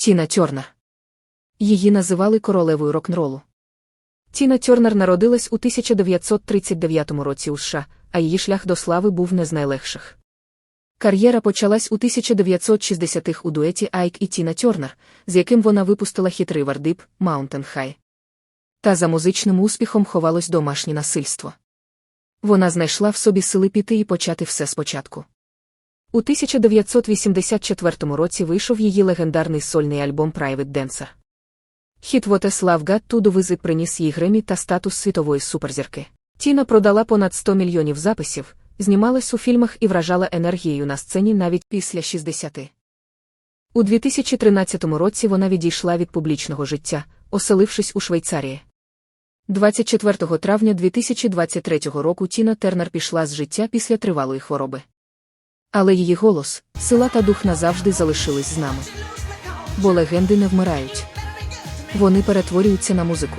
Тіна Тьорнер. Її називали королевою рок-н-ролу. Тіна Тьорнер народилась у 1939 році у США, а її шлях до слави був не з найлегших. Кар'єра почалась у 1960-х у дуеті Айк і Тіна Тьорнер, з яким вона випустила River Deep, Mountain High. Та за музичним успіхом ховалось домашнє насильство. Вона знайшла в собі сили піти і почати все спочатку. У 1984 році вийшов її легендарний сольний альбом Private Dancer. Хіт What a Love Got To Do With It приніс їй Гремі та статус світової суперзірки. Тіна продала понад 100 мільйонів записів, знімалась у фільмах і вражала енергією на сцені навіть після 60. У 2013 році вона відійшла від публічного життя, оселившись у Швейцарії. 24 травня 2023 року Тіна Тернер пішла з життя після тривалої хвороби. Але її голос, сила та дух назавжди залишились з нами. Бо легенди не вмирають. Вони перетворюються на музику.